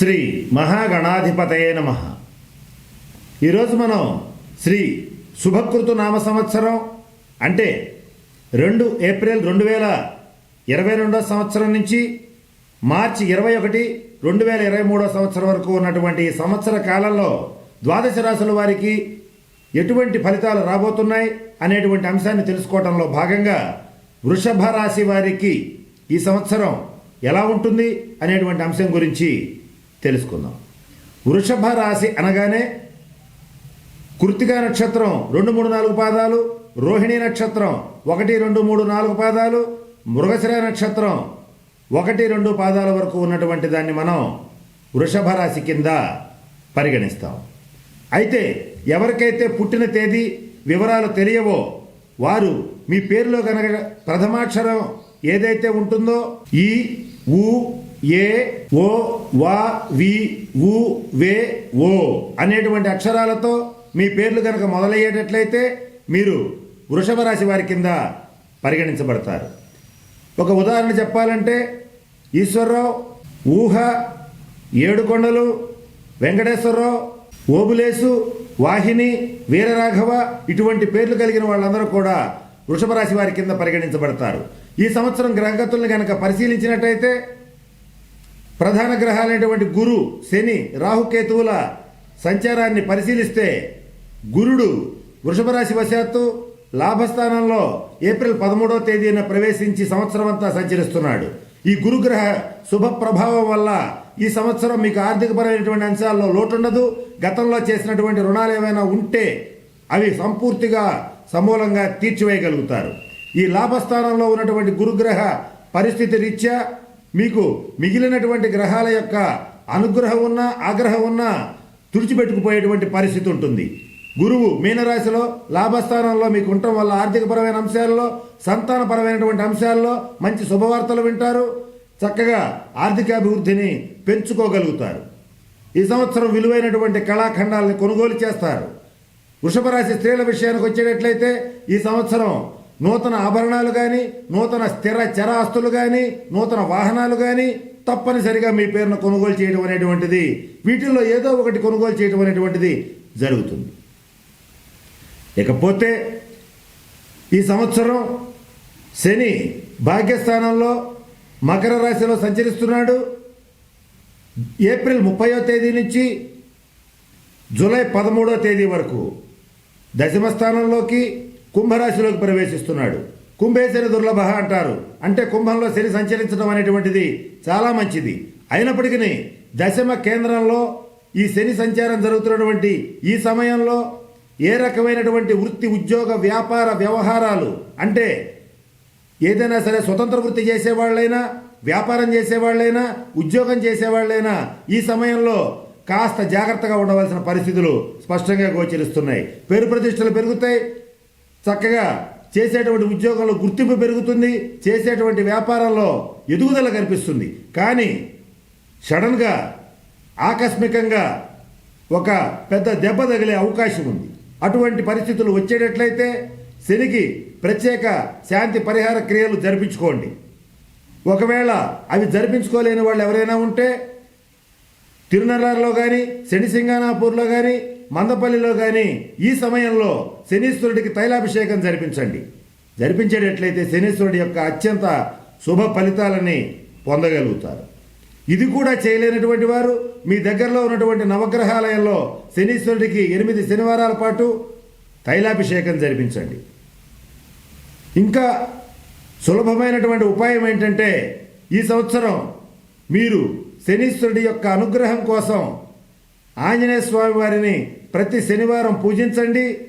శ్రీ మహాగణాధిపతయే నమ. ఈరోజు మనం శ్రీ శుభకృతు నామ సంవత్సరం అంటే రెండు ఏప్రిల్ రెండు వేల ఇరవై రెండో సంవత్సరం నుంచి మార్చి ఇరవై ఒకటి రెండు వేల ఇరవై మూడో సంవత్సరం వరకు ఉన్నటువంటి సంవత్సర కాలంలో ద్వాదశ రాశుల వారికి ఎటువంటి ఫలితాలు రాబోతున్నాయి అనేటువంటి అంశాన్ని తెలుసుకోవడంలో భాగంగా వృషభ రాశి వారికి ఈ సంవత్సరం ఎలా ఉంటుంది అనేటువంటి అంశం గురించి తెలుసుకుందాం. వృషభ రాశి అనగానే కృతికా నక్షత్రం రెండు మూడు నాలుగు పాదాలు రోహిణి నక్షత్రం ఒకటి రెండు మూడు నాలుగు పాదాలు మృగశిర నక్షత్రం ఒకటి రెండు పాదాల వరకు ఉన్నటువంటి దాన్ని మనం వృషభ రాశి కింద పరిగణిస్తాం. అయితే ఎవరికైతే పుట్టిన తేదీ వివరాలు తెలియవో వారు మీ పేరులో కనుక ప్రథమాక్షరం ఏదైతే ఉంటుందో ఈ ఊ ఏ ఓ వా వి ఉ వే ఓ అనేటువంటి అక్షరాలతో మీ పేర్లు కనుక మొదలయ్యేటట్లయితే మీరు వృషభ రాశి వారి కింద పరిగణించబడతారు. ఒక ఉదాహరణ చెప్పాలంటే ఈశ్వరరావు ఊహ ఏడుకొండలు వెంకటేశ్వరరావు ఓబులేసు వాహిని వీరరాఘవ ఇటువంటి పేర్లు కలిగిన వాళ్ళందరూ కూడా వృషభ రాశి వారి కింద పరిగణించబడతారు. ఈ సంవత్సరం గ్రహగతుల్ని కనుక పరిశీలించినట్టయితే ప్రధాన గ్రహాలైనటువంటి గురు శని రాహుకేతువుల సంచారాన్ని పరిశీలిస్తే గురుడు వృషభ రాశి వశాత్తు లాభస్థానంలో ఏప్రిల్ పదమూడవ తేదీన ప్రవేశించి సంవత్సరం అంతా సంచరిస్తున్నాడు. ఈ గురుగ్రహ శుభ ప్రభావం వల్ల ఈ సంవత్సరం మీకు ఆర్థికపరమైనటువంటి అంశాల్లో లోటుండదు. గతంలో చేసినటువంటి రుణాలు ఏమైనా ఉంటే అవి సంపూర్తిగా సమూలంగా తీర్చివేయగలుగుతారు. ఈ లాభస్థానంలో ఉన్నటువంటి గురుగ్రహ పరిస్థితి రీత్యా మీకు మిగిలినటువంటి గ్రహాల యొక్క అనుగ్రహం ఉన్నా ఆగ్రహం ఉన్నా తుడిచిపెట్టుకుపోయేటువంటి పరిస్థితి ఉంటుంది. గురువు మీనరాశిలో లాభస్థానంలో మీకు ఉండటం వల్ల ఆర్థికపరమైన అంశాల్లో సంతానపరమైనటువంటి అంశాల్లో మంచి శుభవార్తలు వింటారు. చక్కగా ఆర్థికాభివృద్ధిని పెంచుకోగలుగుతారు. ఈ సంవత్సరం విలువైనటువంటి కళాఖండాలని కొనుగోలు చేస్తారు. వృషభ రాశి స్త్రీల విషయానికి వచ్చేటట్లయితే ఈ సంవత్సరం నూతన ఆభరణాలు కానీ నూతన స్థిర చరాస్తులు కానీ నూతన వాహనాలు కానీ తప్పనిసరిగా మీ పేరును కొనుగోలు చేయడం అనేటువంటిది వీటిల్లో ఏదో ఒకటి కొనుగోలు చేయడం అనేటువంటిది జరుగుతుంది. ఇకపోతే ఈ సంవత్సరం శని భాగ్యస్థానంలో మకర రాశిలో సంచరిస్తున్నాడు. ఏప్రిల్ ముప్పయో తేదీ నుంచి జూలై పదమూడో తేదీ వరకు దశమ స్థానంలోకి కుంభరాశిలోకి ప్రవేశిస్తున్నాడు. కుంభేశని దుర్లభ అంటారు. అంటే కుంభంలో శని సంచరించడం అనేటువంటిది చాలా మంచిది. అయినప్పటికీ దశమ కేంద్రంలో ఈ శని సంచారం జరుగుతున్నటువంటి ఈ సమయంలో ఏ రకమైనటువంటి వృత్తి ఉద్యోగ వ్యాపార వ్యవహారాలు అంటే ఏదైనా సరే స్వతంత్ర వృత్తి చేసేవాళ్ళైనా వ్యాపారం చేసేవాళ్ళైనా ఉద్యోగం చేసేవాళ్ళైనా ఈ సమయంలో కాస్త జాగ్రత్తగా ఉండవలసిన పరిస్థితులు స్పష్టంగా గోచరిస్తున్నాయి. పేరు ప్రతిష్టలు పెరుగుతాయి. చక్కగా చేసేటువంటి ఉద్యోగంలో గుర్తింపు పెరుగుతుంది చేసేటువంటి వ్యాపారంలో ఎదుగుదల కనిపిస్తుంది. కానీ సడన్గా ఆకస్మికంగా ఒక పెద్ద దెబ్బ తగిలే అవకాశం ఉంది. అటువంటి పరిస్థితులు వచ్చేటట్లయితే శనికి ప్రత్యేక శాంతి పరిహార క్రియలు జరిపించుకోండి. ఒకవేళ అవి జరిపించుకోలేని వాళ్ళు ఎవరైనా ఉంటే తిరునల్లారిలో కానీ శని సింగానాపూర్లో కానీ మందపల్లిలో కానీ ఈ సమయంలో శనీశ్వరుడికి తైలాభిషేకం జరిపించండి. జరిపించేటట్లయితే శనీశ్వరుడి యొక్క అత్యంత శుభ ఫలితాలని పొందగలుగుతారు. ఇది కూడా చేయలేనటువంటి వారు మీ దగ్గరలో ఉన్నటువంటి నవగ్రహాలయంలో శనీశ్వరుడికి ఎనిమిది శనివారాల పాటు తైలాభిషేకం జరిపించండి. ఇంకా సులభమైనటువంటి ఉపాయం ఏంటంటే ఈ సంవత్సరం మీరు శనీశ్వరుడి యొక్క అనుగ్రహం కోసం ఆంజనేయ స్వామి వారిని ప్రతి శనివారం పూజించండి.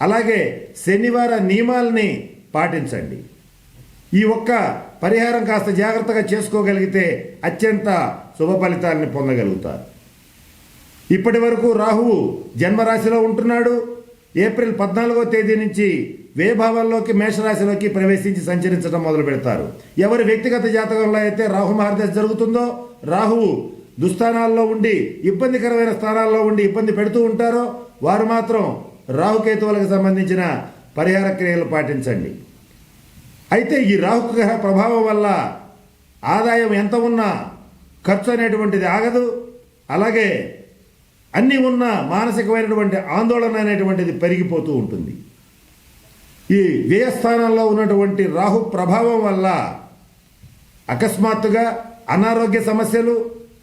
అలాగే శనివార నియమాలని పాటించండి. ఈ ఒక్క పరిహారం కాస్త జాగ్రత్తగా చేసుకోగలిగితే అత్యంత శుభ ఫలితాలని పొందగలుగుతారు. ఇప్పటి వరకు రాహువు జన్మరాశిలో ఉంటున్నాడు. ఏప్రిల్ పద్నాలుగో తేదీ నుంచి వేభావంలోకి మేషరాశిలోకి ప్రవేశించి సంచరించడం మొదలు పెడతారు ఎవరి వ్యక్తిగత జాతకంలో అయితే రాహు మహర్దశ జరుగుతుందో రాహువు దుస్థానాల్లో ఉండి ఇబ్బందికరమైన స్థానాల్లో ఉండి ఇబ్బంది పెడుతూ ఉంటారో వారు మాత్రం రాహుకేతువులకు సంబంధించిన పరిహార క్రియలు పాటించండి. అయితే ఈ రాహుగ్రహ ప్రభావం వల్ల ఆదాయం ఎంత ఉన్నా ఖర్చు అనేటువంటిది ఆగదు. అలాగే అన్నీ ఉన్న మానసికమైనటువంటి ఆందోళన అనేటువంటిది పెరిగిపోతూ ఉంటుంది. ఈ వ్యయస్థానంలో ఉన్నటువంటి రాహు ప్రభావం వల్ల అకస్మాత్తుగా అనారోగ్య సమస్యలు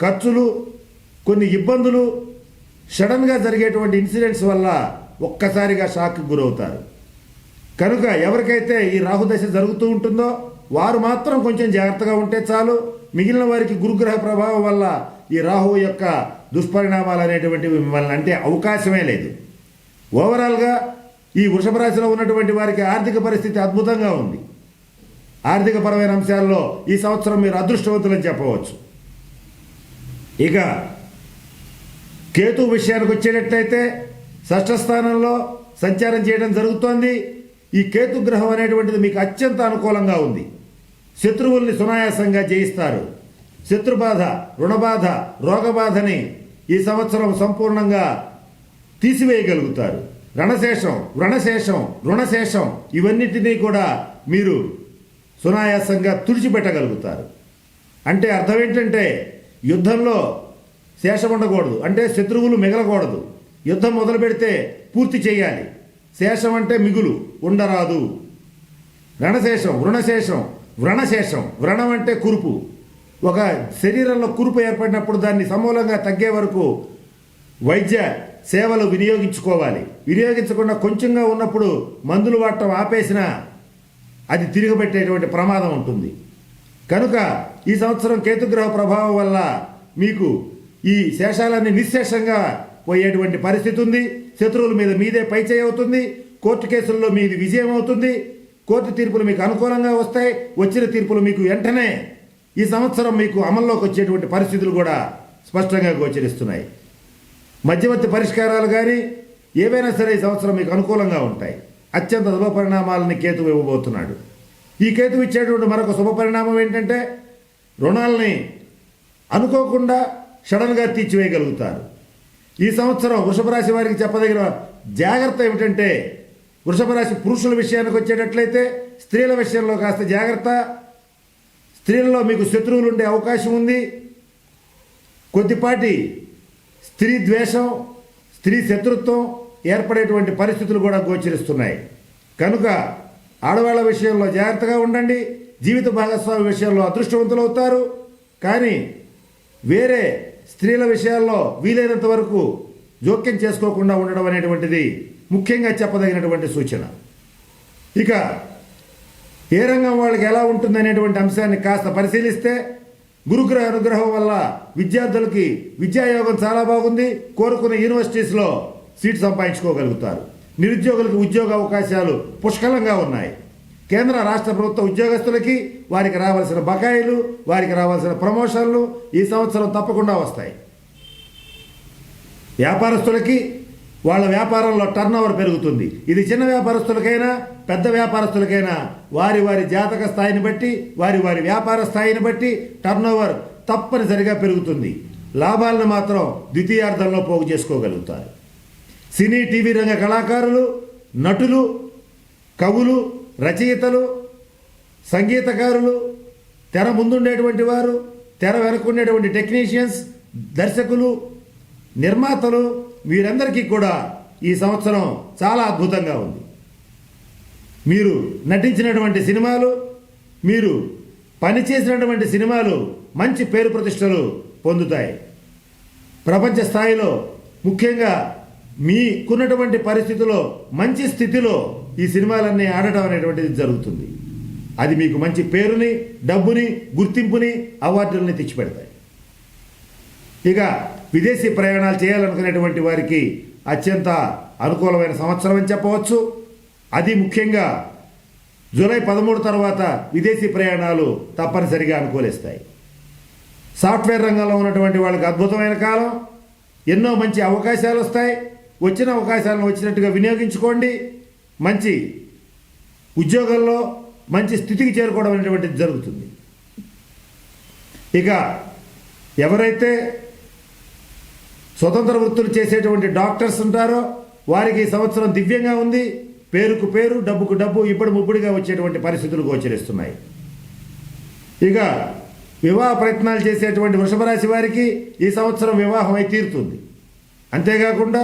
ఖర్చులు కొన్ని ఇబ్బందులు సడన్గా జరిగేటువంటి ఇన్సిడెంట్స్ వల్ల ఒక్కసారిగా షాక్కి గురవుతారు. కనుక ఎవరికైతే ఈ రాహుదశ జరుగుతూ ఉంటుందో వారు మాత్రం కొంచెం జాగ్రత్తగా ఉంటే చాలు. మిగిలిన వారికి గురుగ్రహ ప్రభావం వల్ల ఈ రాహు యొక్క దుష్పరిణామాలు అనేటువంటివి మిమ్మల్ని అంటే అవకాశమే లేదు. ఓవరాల్గా ఈ వృషభ రాశిలో ఉన్నటువంటి వారికి ఆర్థిక పరిస్థితి అద్భుతంగా ఉంది. ఆర్థిక పరమైన అంశాల్లో ఈ సంవత్సరం మీరు అదృష్టవంతులని చెప్పవచ్చు. ఇక కేతు విషయానికి వచ్చేటట్టయితే షష్ఠ స్థానంలో సంచారం చేయడం జరుగుతోంది. ఈ కేతు గ్రహం అనేటువంటిది మీకు అత్యంత అనుకూలంగా ఉంది. శత్రువుల్ని సునాయాసంగా జయిస్తారు. శత్రుబాధ రుణబాధ రోగబాధని ఈ సంవత్సరం సంపూర్ణంగా తీసివేయగలుగుతారు. రణశేషం వ్రణశేషం రుణశేషం ఇవన్నిటినీ కూడా మీరు సునాయాసంగా తుడిచిపెట్టగలుగుతారు. అంటే అర్థం ఏంటంటే యుద్ధంలో శేషం ఉండకూడదు. అంటే శత్రువులు మిగలకూడదు. యుద్ధం మొదలు పెడితే పూర్తి చేయాలి. శేషం అంటే మిగులు ఉండరాదు. రణశేషం వృణశేషం వ్రణశేషం. వ్రణం అంటే కురుపు. ఒక శరీరంలో కురుపు ఏర్పడినప్పుడు దాన్ని సమూలంగా తగ్గే వరకు వైద్య సేవలు వినియోగించుకోవాలి. వినియోగించకుండా కొంచెంగా ఉన్నప్పుడు మందులు వాడటం ఆపేసినా అది తిరగబెట్టేటువంటి ప్రమాదం ఉంటుంది. కనుక ఈ సంవత్సరం కేతుగ్రహ ప్రభావం వల్ల మీకు ఈ శేషాలన్నీ నిశ్శేషంగా పోయేటువంటి పరిస్థితి ఉంది. శత్రువుల మీద మీదే పైచేయి అవుతుంది. కోర్టు కేసుల్లో మీది విజయం అవుతుంది. కోర్టు తీర్పులు మీకు అనుకూలంగా వస్తాయి. వచ్చిన తీర్పులు మీకు వెంటనే ఈ సంవత్సరం మీకు అమల్లోకి వచ్చేటువంటి పరిస్థితులు కూడా స్పష్టంగా గోచరిస్తున్నాయి. మధ్యవర్తి పరిష్కారాలు కానీ ఏవైనా సరే ఈ సంవత్సరం మీకు అనుకూలంగా ఉంటాయి. అత్యంత శుభ పరిణామాలని కేతు ఇవ్వబోతున్నాడు. ఈ కేతువు ఇచ్చేటువంటి మరొక శుభ పరిణామం ఏంటంటే రుణాలని అనుకోకుండా సడన్గా తీర్చివేయగలుగుతారు. ఈ సంవత్సరం వృషభ రాశి వారికి చెప్పదగిన జాగ్రత్త ఏమిటంటే వృషభ రాశి పురుషుల విషయానికి వచ్చేటట్లయితే స్త్రీల విషయంలో కాస్త జాగ్రత్త. స్త్రీలలో మీకు శత్రువులు ఉండే అవకాశం ఉంది. కొద్దిపాటి స్త్రీ ద్వేషం స్త్రీ శత్రుత్వం ఏర్పడేటువంటి పరిస్థితులు కూడా గోచరిస్తున్నాయి. కనుక ఆడవాళ్ళ విషయంలో జాగ్రత్తగా ఉండండి. జీవిత భాగస్వామి విషయంలో అదృష్టవంతులు అవుతారు. కానీ వేరే స్త్రీల విషయాల్లో వీలైనంత వరకు జోక్యం చేసుకోకుండా ఉండడం అనేటువంటిది ముఖ్యంగా చెప్పదగినటువంటి సూచన. ఇక ఏ రంగం వాళ్ళకి ఎలా ఉంటుంది అనేటువంటి అంశాన్ని కాస్త పరిశీలిస్తే గురుగ్రహ అనుగ్రహం వల్ల విద్యార్థులకి విద్యాయోగం చాలా బాగుంది. కోరుకున్న యూనివర్సిటీస్లో సీట్ సంపాదించుకోగలుగుతారు. నిరుద్యోగులకు ఉద్యోగ అవకాశాలు పుష్కలంగా ఉన్నాయి. కేంద్ర రాష్ట్ర ప్రభుత్వ ఉద్యోగస్తులకి వారికి రావాల్సిన బకాయిలు వారికి రావాల్సిన ప్రమోషన్లు ఈ సంవత్సరం తప్పకుండా వస్తాయి. వ్యాపారస్తులకి వాళ్ళ వ్యాపారంలో టర్న్ పెరుగుతుంది. ఇది చిన్న వ్యాపారస్తులకైనా పెద్ద వ్యాపారస్తులకైనా వారి వారి జాతక స్థాయిని బట్టి వారి వారి వ్యాపార స్థాయిని బట్టి టర్న్ తప్పనిసరిగా పెరుగుతుంది. లాభాలను మాత్రం ద్వితీయార్థంలో పోగు చేసుకోగలుగుతారు. సినీ టీవీ రంగ కళాకారులు నటులు కవులు రచయితలు సంగీతకారులు తెర ముందుండేటువంటి వారు తెర వెనకుండేటువంటి టెక్నీషియన్స్ దర్శకులు నిర్మాతలు వీరందరికీ కూడా ఈ సంవత్సరం చాలా అద్భుతంగా ఉంది. మీరు నటించినటువంటి సినిమాలు మీరు పనిచేసినటువంటి సినిమాలు మంచి పేరు ప్రతిష్టలు పొందుతాయి. ప్రపంచ స్థాయిలో ముఖ్యంగా మీకున్నటువంటి పరిస్థితిలో మంచి స్థితిలో ఈ సినిమాలన్నీ ఆడటం అనేటువంటిది జరుగుతుంది. అది మీకు మంచి పేరుని డబ్బుని గుర్తింపుని అవార్డుల్ని తెచ్చిపెడతాయి. ఇక విదేశీ ప్రయాణాలు చేయాలనుకునేటువంటి వారికి అత్యంత అనుకూలమైన సంవత్సరం అని చెప్పవచ్చు. అది ముఖ్యంగా జూలై పదమూడు తర్వాత విదేశీ ప్రయాణాలు తప్పనిసరిగా అనుకూలిస్తాయి. సాఫ్ట్వేర్ రంగంలో ఉన్నటువంటి వాళ్ళకి అద్భుతమైన కాలం. ఎన్నో మంచి అవకాశాలు వస్తాయి. వచ్చిన అవకాశాలను వచ్చినట్టుగా వినియోగించుకోండి. మంచి ఉద్యోగంలో మంచి స్థితికి చేరుకోవడం అనేటువంటిది జరుగుతుంది. ఇక ఎవరైతే స్వతంత్ర వృత్తులు చేసేటువంటి డాక్టర్స్ ఉంటారో వారికి సంవత్సరం దివ్యంగా ఉంది. పేరుకు పేరు డబ్బుకు డబ్బు ఇప్పుడు ముప్పుడిగా వచ్చేటువంటి పరిస్థితులు గోచరిస్తున్నాయి. ఇక వివాహ ప్రయత్నాలు చేసేటువంటి వృషభరాశి వారికి ఈ సంవత్సరం వివాహం అయి తీరుతుంది. అంతేకాకుండా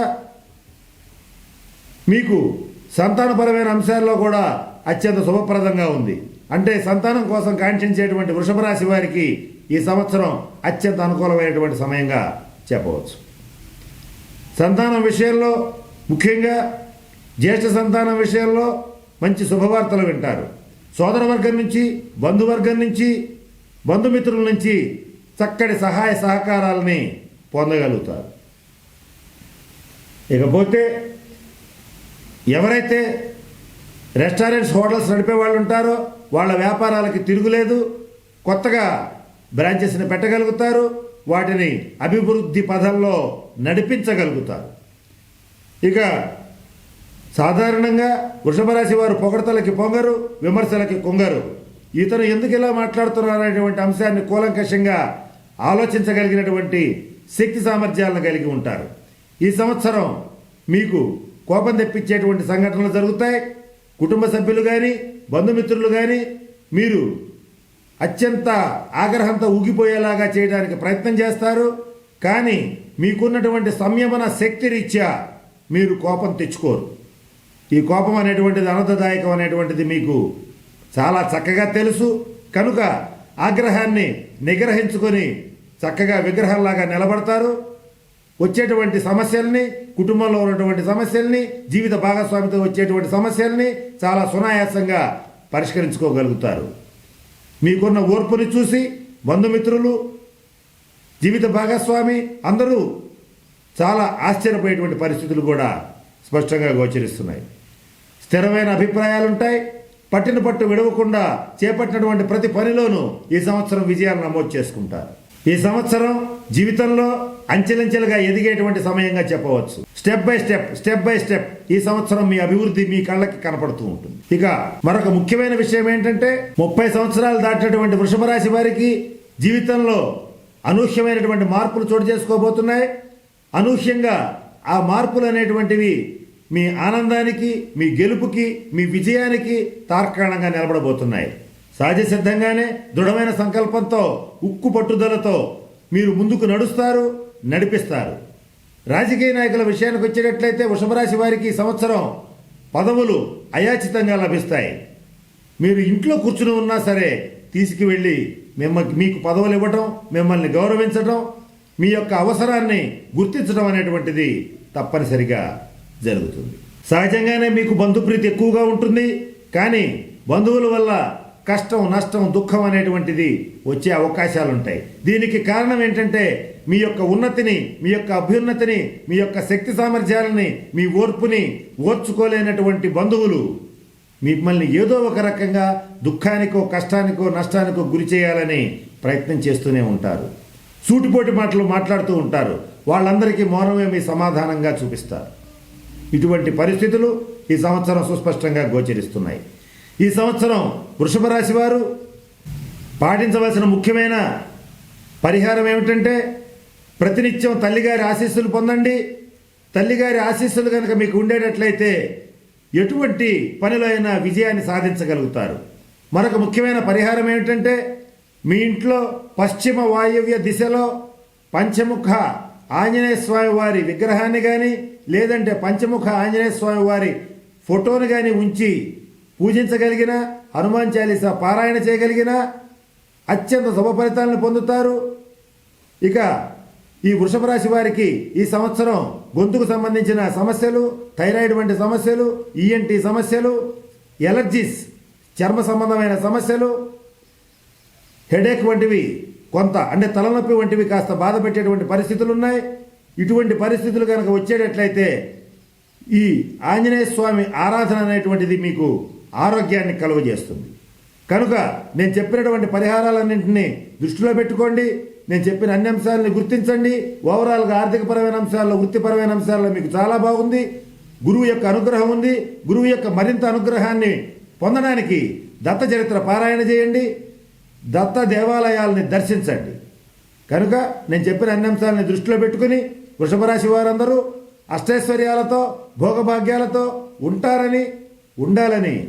మీకు సంతానపరమైన అంశాల్లో కూడా అత్యంత శుభప్రదంగా ఉంది. అంటే సంతానం కోసం కాంక్షించేటువంటి వృషభ రాశి వారికి ఈ సంవత్సరం అత్యంత అనుకూలమైనటువంటి సమయంగా చెప్పవచ్చు. సంతానం విషయంలో ముఖ్యంగా జ్యేష్ఠ సంతానం విషయంలో మంచి శుభవార్తలు వింటారు. సోదరవర్గం నుంచి బంధువర్గం నుంచి బంధుమిత్రుల నుంచి చక్కటి సహాయ సహకారాలని పొందగలుగుతారు. ఇకపోతే ఎవరైతే రెస్టారెంట్స్ హోటల్స్ నడిపే వాళ్ళు ఉంటారో వాళ్ళ వ్యాపారాలకి తిరుగులేదు కొత్తగా బ్రాంచెస్ని పెట్టగలుగుతారు వాటిని అభివృద్ధి పథంలో నడిపించగలుగుతారు. ఇక సాధారణంగా వృషభరాశి వారు పొగడతలకి పొంగరు విమర్శలకి కొంగరు. ఇతను ఎందుకు ఇలా మాట్లాడుతున్నారు అనేటువంటి అంశాన్ని కూలంకషంగా ఆలోచించగలిగినటువంటి శక్తి సామర్థ్యాలను కలిగి ఉంటారు. ఈ సంవత్సరం మీకు కోపం తెప్పించేటువంటి సంఘటనలు జరుగుతాయి. కుటుంబ సభ్యులు కానీ బంధుమిత్రులు కానీ మీరు అత్యంత ఆగ్రహంతో ఊగిపోయేలాగా చేయడానికి ప్రయత్నం చేస్తారు. కానీ మీకున్నటువంటి సంయమన శక్తి రీత్యా మీరు కోపం తెచ్చుకోరు. ఈ కోపం అనేటువంటిది అనర్థదాయకం అనేటువంటిది మీకు చాలా చక్కగా తెలుసు. కనుక ఆగ్రహాన్ని నిగ్రహించుకొని చక్కగా విగ్రహంలాగా నిలబడతారు. వచ్చేటువంటి సమస్యల్ని కుటుంబంలో ఉన్నటువంటి సమస్యల్ని జీవిత భాగస్వామితో వచ్చేటువంటి సమస్యల్ని చాలా సునాయాసంగా పరిష్కరించుకోగలుగుతారు. మీకున్న ఓర్పుని చూసి బంధుమిత్రులు జీవిత భాగస్వామి అందరూ చాలా ఆశ్చర్యపోయేటువంటి పరిస్థితులు కూడా స్పష్టంగా గోచరిస్తున్నాయి. స్థిరమైన అభిప్రాయాలుంటాయి. పట్టిన పట్టు విడవకుండా చేపట్టినటువంటి ప్రతి పనిలోనూ ఈ సంవత్సరం విజయాలు నమోదు చేసుకుంటారు. ఈ సంవత్సరం జీవితంలో అంచెలంచెలుగా ఎదిగేటువంటి సమయంగా చెప్పవచ్చు. Step by step step by step ఈ సంవత్సరం మీ అభివృద్ధి మీ కళ్ళకి కనపడుతూ ఉంటుంది. ఇక మరొక ముఖ్యమైన విషయం ఏంటంటే ముప్పై సంవత్సరాలు దాటినటువంటి వృషభ రాశి వారికి జీవితంలో అనూహ్యమైనటువంటి మార్పులు చోటు చేసుకోబోతున్నాయి. అనూహ్యంగా ఆ మార్పులు అనేటువంటివి మీ ఆనందానికి మీ గెలుపుకి మీ విజయానికి తార్కాణంగా నిలబడబోతున్నాయి. సహజ సిద్ధంగానే దృఢమైన సంకల్పంతో ఉక్కు పట్టుదలతో మీరు ముందుకు నడుస్తారు. నడిపిస్తారు. రాజకీయ నాయకుల విషయానికి వచ్చేటట్లయితే వృషభరాశి వారికి సంవత్సరం పదవులు అయాచితంగా లభిస్తాయి. మీరు ఇంట్లో కూర్చుని ఉన్నా సరే తీసుకువెళ్ళి మిమ్మల్ని మీకు పదవులు ఇవ్వటం మిమ్మల్ని గౌరవించటం మీ యొక్క అవసరాన్ని గుర్తించడం అనేటువంటిది తప్పనిసరిగా జరుగుతుంది. సహజంగానే మీకు బంధుప్రీతి ఎక్కువగా ఉంటుంది. కానీ బంధువుల వల్ల కష్టం నష్టం దుఃఖం అనేటువంటిది వచ్చే అవకాశాలు ఉంటాయి దీనికి కారణం ఏంటంటే మీ యొక్క ఉన్నతిని మీ యొక్క అభ్యున్నతిని మీ యొక్క శక్తి సామర్థ్యాలని మీ ఓర్పుని ఓర్చుకోలేనటువంటి బంధువులు మిమ్మల్ని ఏదో ఒక రకంగా దుఃఖానికో కష్టానికో నష్టానికో గురి చేయాలని ప్రయత్నం చేస్తూనే ఉంటారు. సూటిపోటి మాటలు మాట్లాడుతూ ఉంటారు. వాళ్ళందరికీ మౌనమే మీ సమాధానంగా చూపిస్తారు. ఇటువంటి పరిస్థితులు ఈ సంవత్సరం సుస్పష్టంగా గోచరిస్తున్నాయి. ఈ సంవత్సరం వృషభ రాశి వారు పాటించవలసిన ముఖ్యమైన పరిహారం ఏమిటంటే ప్రతినిత్యం తల్లిగారి ఆశీస్సులు పొందండి. తల్లిగారి ఆశీస్సులు కనుక మీకు ఉండేటట్లయితే ఎటువంటి పనిలో అయినా విజయాన్ని సాధించగలుగుతారు. మరొక ముఖ్యమైన పరిహారం ఏమిటంటే మీ ఇంట్లో పశ్చిమ వాయువ్య దిశలో పంచముఖ ఆంజనేయ స్వామి వారి విగ్రహాన్ని కానీ లేదంటే పంచముఖ ఆంజనేయ స్వామి వారి ఫోటోను కానీ ఉంచి పూజించగలిగిన హనుమాన్ చాలీసా పారాయణ చేయగలిగిన అత్యంత శుభ ఫలితాలను పొందుతారు. ఇక ఈ వృషభ రాశి వారికి ఈ సంవత్సరం గొంతుకు సంబంధించిన సమస్యలు థైరాయిడ్ వంటి సమస్యలు ఈఎన్టీ సమస్యలు ఎలర్జీస్ చర్మ సంబంధమైన సమస్యలు హెడేక్ వంటివి కొంత అంటే తలనొప్పి వంటివి కాస్త బాధ పెట్టేటువంటి పరిస్థితులు ఉన్నాయి ఇటువంటి పరిస్థితులు కనుక వచ్చేటట్లయితే ఈ ఆంజనేయ స్వామి ఆరాధన అనేటువంటిది మీకు ఆరోగ్యాన్ని కలుగజేస్తుంది కనుక నేను చెప్పినటువంటి పరిహారాలన్నింటినీ దృష్టిలో పెట్టుకోండి. నేను చెప్పిన అన్ని అంశాలని గుర్తించండి. ఓవరాల్గా ఆర్థికపరమైన అంశాల్లో వృత్తిపరమైన అంశాల్లో మీకు చాలా బాగుంది. గురువు యొక్క అనుగ్రహం ఉంది. గురువు యొక్క మరింత అనుగ్రహాన్ని పొందడానికి దత్త చరిత్ర పారాయణ చేయండి. దత్త దేవాలయాల్ని దర్శించండి. కనుక నేను చెప్పిన అన్ని అంశాలని దృష్టిలో పెట్టుకుని వృషభ రాశి వారందరూ అష్టైశ్వర్యాలతో భోగభాగ్యాలతో ఉంటారని ఉండాలని